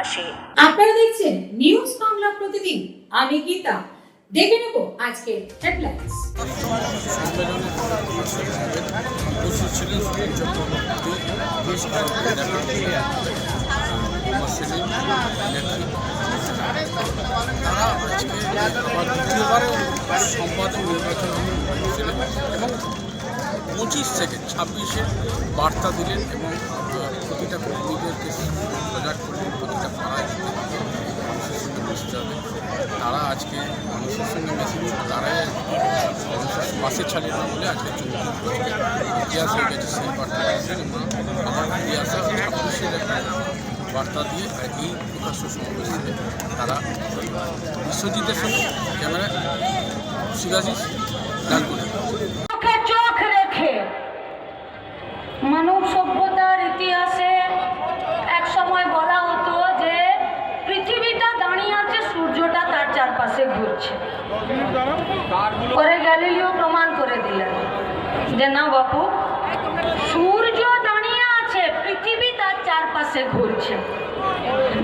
পাশে। আপনারা দেখছেন নিউজ বাংলা প্রতিদিন। আমি গীতা। দেখে নেব আজকে হেডলাইন্স তারা দ্বিতীয়বারেও সম্পাদক নির্বাচন ছিলেন এবং পঁচিশ থেকে ছাব্বিশে বার্তা দিলেন এবং প্রতিটা কর্মীদেরকে সজাগ করলেন। হবে মানুষের সঙ্গে মিশতে হবে তারা আজকে মানুষের সঙ্গে মেশেনি তারাই মানুষের পাশে ছাড়িয়ে না বলে আজকে ইতিহাস হয়ে গেছে সেই বার্তা ফিরে আসা একটা বার্তা দিয়ে এই প্রকাশ্য সমাবেশ তারা বিশ্বজিতের সঙ্গে ক্যামেরায় শিবাজিস গান করে। চোখ রেখে মানব সভ্যতার ইতিহাসে এক সময় বলা হতো যে পৃথিবীটা দাঁড়িয়ে আছে সূর্যটা চারপাশে ঘুরছে। পরে গ্যালিলিও প্রমাণ করে দিলেন যে না বাপু সূর্য দাঁড়িয়ে আছে পৃথিবী তার চারপাশে ঘুরছে।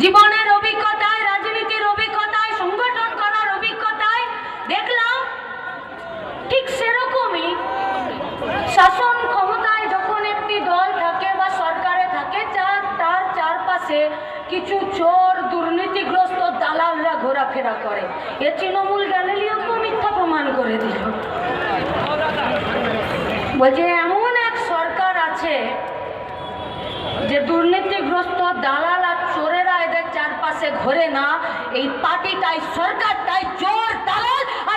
জীবনের অভিজ্ঞতায় রাজনীতির অভিজ্ঞতায় সংগঠন করার অভিজ্ঞতায় দেখলাম ঠিক সেরকমই শাসন ক্ষমতায় যখন একটি দল থাকে বা সরকারে থাকে তার চারপাশে কিছু চোর দালালরা করে। এ তৃণমূল গ্যালিলিওকেও মিথ্যা প্রমাণ করে দিল। বলছে, এমন এক সরকার আছে যে দুর্নীতিগ্রস্ত দালাল আর চোরেরা এদের চারপাশে ঘোরে না। এই পার্টিটাই, সরকারটাই চোর, দালাল আর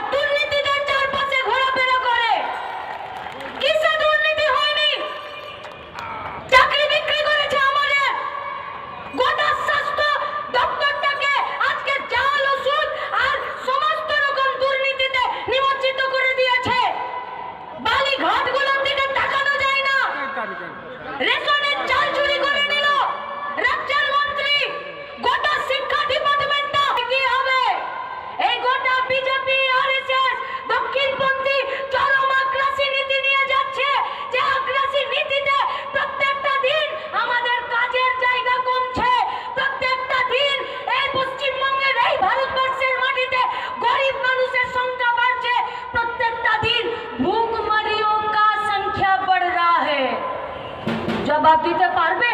জবাব দিতে পারবে?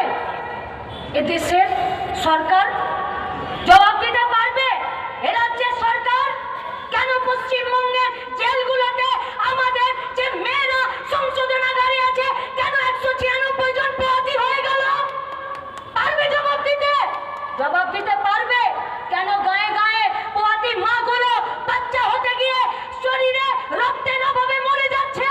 এদেশের সরকার জবাব দিতে পারবে এ রাজ্যের সরকার কেন পশ্চিমবঙ্গের জেলগুলোতে আমাদের যে মেয়েরা সংশোধনাগারে আছে কেন একশো ছিয়ানব্বই জন পোয়াতি হয়ে গেল পারবে জবাব দিতে জবাব দিতে পারবে কেন গায়ে গায়ে পোয়াতি মাগুলো বাচ্চা হতে গিয়ে শরীরে রক্তের অভাবে মরে যাচ্ছে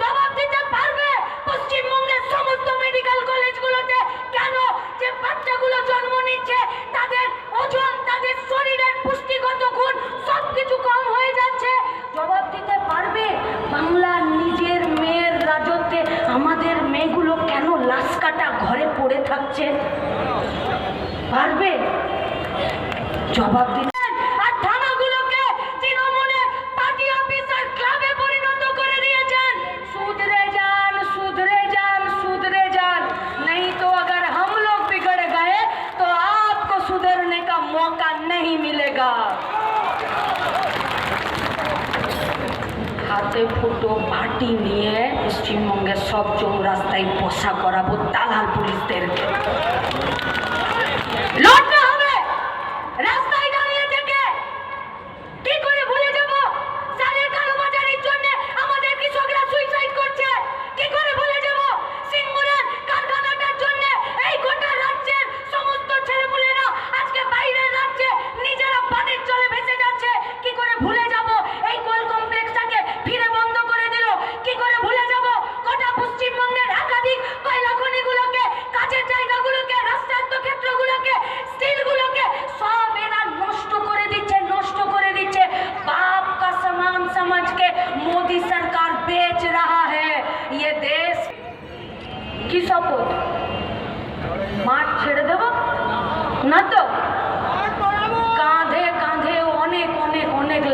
জবাব দিতে পারবে পশ্চিমবঙ্গের সমস্ত মেডিকেল কলেজগুলোতে কেন যে বাচ্চাগুলো জন্ম নিচ্ছে তাদের ওজন তাদের শরীরের পুষ্টিগত গুণ সব কিছু কম হয়ে যাচ্ছে জবাব দিতে পারবে বাংলার নিজের মেয়ের রাজত্বে আমাদের মেয়েগুলো কেন লাশ কাটা ঘরে পারবে? জবাব দিতে হাতে ফুটো ভাটি নিয়ে পশ্চিমবঙ্গের সব চৌরাস্তায় বসা করাবো দালাল পুলিশদেরকে লড়তে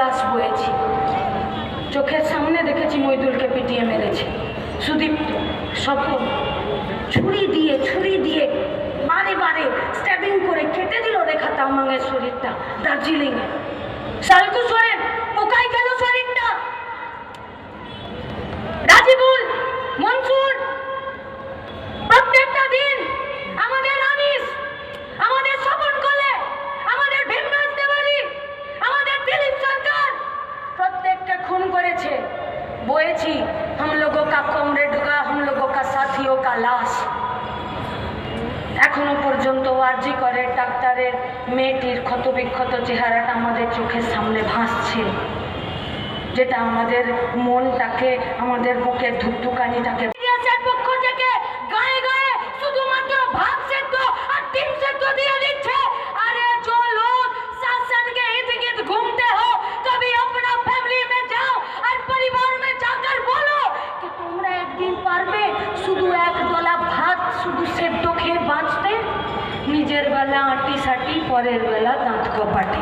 ক্লাস বয়েছি। চোখের সামনে দেখেছি মৈদুলকে পিটিয়ে মেরেছে। সুদীপ্ত সফল ছুরি দিয়ে ছুরি দিয়ে, বারে বারে স্ট্যাবিং করে কেটে দিল রেখা তামাঙের শরীরটা দার্জিলিংয়ে। শালকু লাশ। এখনও পর্যন্ত আর্জি করে ডাক্তারের মেয়েটির ক্ষতবিক্ষত চেহারাটা আমাদের চোখের সামনে ভাসছে। যেটা আমাদের মনটাকে, আমাদের বুকের ধুকধুকানিটাকে নাটক পার্টি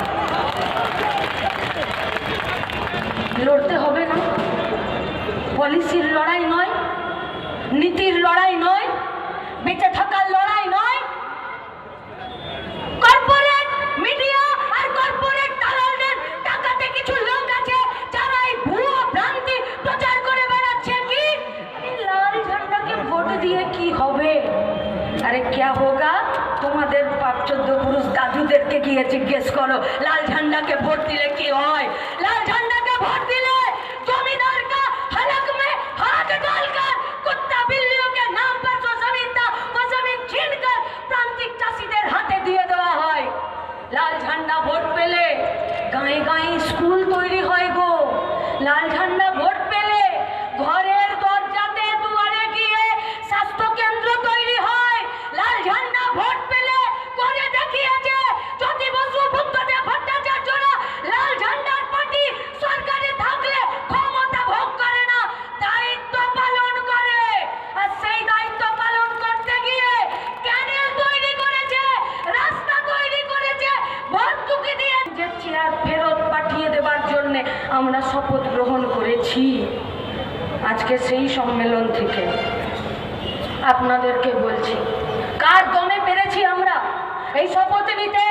লড়তে হবে না। পলিসির লড়াই নয়, নীতির লড়াই নয়, বেঁচে থাকার লড়াই নয়। ওদেরকে গিয়ে জিজ্ঞেস করো? লাল ঝান্ডাকে ভোট দিলে কি হয়? লাল ঝান্ডা জন্যে আমরা শপথ গ্রহণ করেছি আজকে সেই সম্মেলন থেকে। আপনাদেরকে বলছি, কার দমে পেরেছি আমরা এই শপথ নিতে?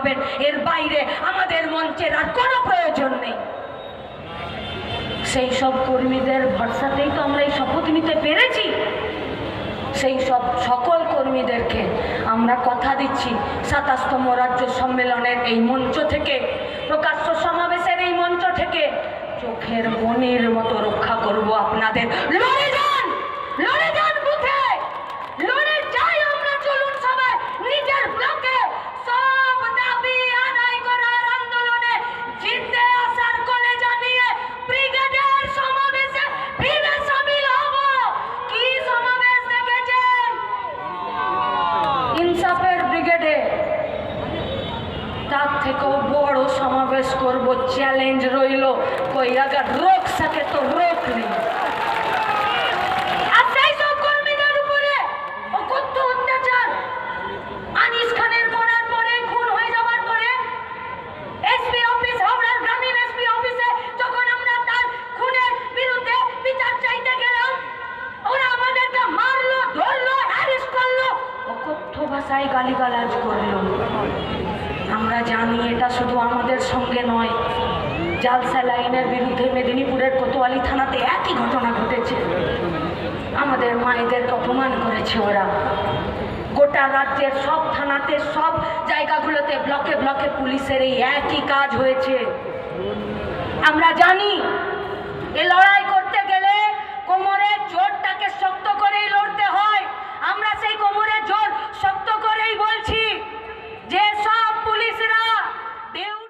পাবেন। এর বাইরে আমাদের মঞ্চের আর কোনো প্রয়োজন নেই। সেই সব কর্মীদের ভরসাতেই তো আমরা এই শপথ নিতে পেরেছি। সেই সব সকল কর্মীদেরকে আমরা কথা দিচ্ছি সাতাশতম রাজ্য সম্মেলনের এই মঞ্চ থেকে, প্রকাশ্য সমাবেশের এই মঞ্চ থেকে। চোখের বনের মতো রক্ষা করব আপনাদের। লড়ে যান! লড়ে ভাষায় গালিগালাজ করল। আমরা জানি এটা শুধু আমাদের সঙ্গে নয়, জালসা লাইনের বিরুদ্ধে মেদিনীপুরের কোতোয়ালি থানাতে একই ঘটনা ঘটেছে। আমাদের মায়েদেরকে অপমান করেছে ওরা। গোটা রাজ্যের সব থানাতে, সব জায়গাগুলোতে ব্লকে ব্লকে পুলিশের এই একই কাজ হয়েছে। আমরা জানি, এ লড়াই করতে গেলে কোমরের জোরটাকে শক্ত করেই লড়তে হয়। আমরা সেই কোমরে যে